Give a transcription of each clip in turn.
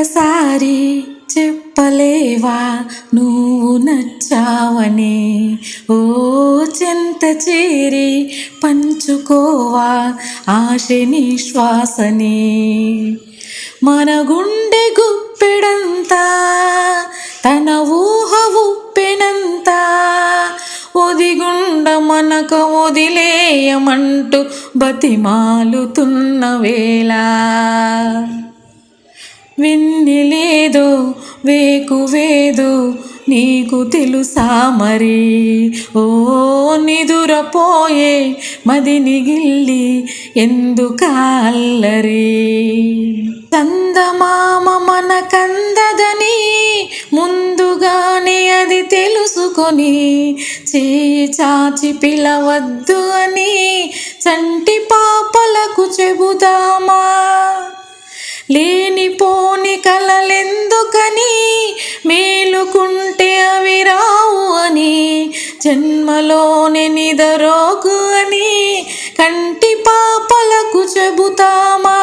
ఒక్కసారి చెప్పలేవా? నువ్వు నచ్చావనే. ఓ చింత చేరి పంచుకోవా ఆశ శ్వాసని మన గుండె గుప్పెడంతా తన ఊహ ఉప్పెనంతా ఒదిగుండ మనకు వదిలేయమంటూ బతిమాలుతున్న వేళ. విన్నిలేదో వేకువేదో నీకు తెలుసా మరి? ఓ నిదురపోయే మదిని గిల్లి ఎందుకల్లరి చందమామ మన కందదని ముందుగానే అది తెలుసుకొని చేయి చాచి పిలవద్దు అని చంటి పాపలకు చెబుదామా? లేనిపోని కలలెందుకని మేలుకుంటే అవి రావు అని జన్మలోని నిదరోగు అని కంటి పాపలకు చెబుతామా?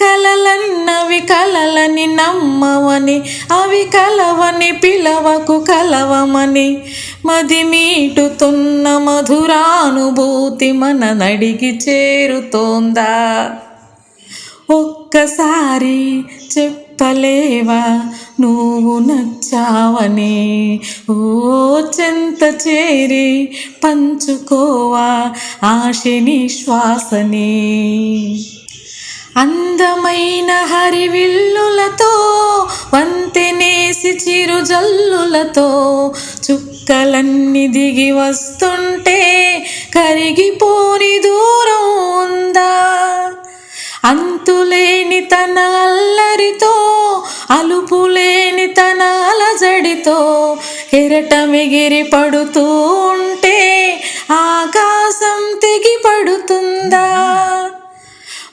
కలలన్నవి కలలని నమ్మవని అవి కలవని పిలవకు కలవమని మది మీటుతున్న మధురానుభూతి మన నడికి చేరుతోందా? ఒక్కసారి చెప్పలేవా? నువ్వు నచ్చావని. ఓ చెంత చేరి పంచుకోవా ఆశని శ్వాసని అందమైన హరివిల్లులతో వంతెనేసి చిరు జల్లులతో చుక్కలన్నీ దిగి వస్తుంటే కరిగిపోని దూరం అంతులేని తన అల్లరితో అలుపులేని తన అలజడితో కెరటమిగిరి పడుతూ ఉంటే ఆకాశం తెగి పడుతుందా?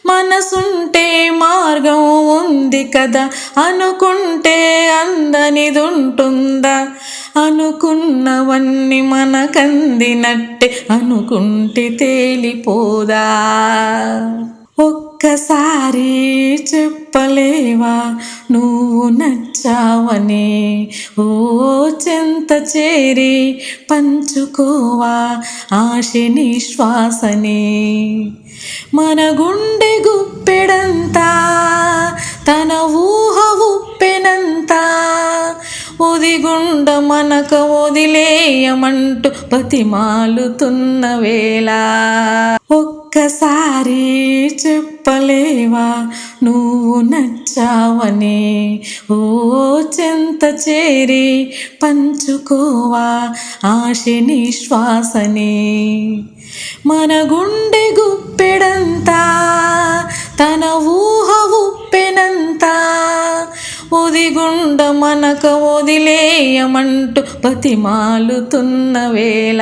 మనసుంటే మార్గం ఉంది కదా అనుకుంటే అందనిదుంటుందా? అనుకున్నవన్నీ మనకందినట్టే అనుకుంటే తేలిపోదా? ఒక్కసారి చెప్పలేవా? నువ్వు నచ్చావని. ఓ చెంత చేరి పంచుకోవా ఆశని శ్వాసని మన గుండె గుప్పెడంతా తన ఊహ ఉప్పెనంతా. ఒదిగుండ మనక వదిలేయమంటూ బతిమాలుతున్న వేళ. ఒక్కసారి చెప్పలేవా? నువ్వు నచ్చావని. ఓ చెంత చేరి పంచుకోవా ఆశని శ్వాసని మన గుండె గుప్పెడంతా తన ఊహ ఉప్పెనంతా ఒదిగుండ మనక వదిలేయమంటూ బతిమాలుతున్న వేళ.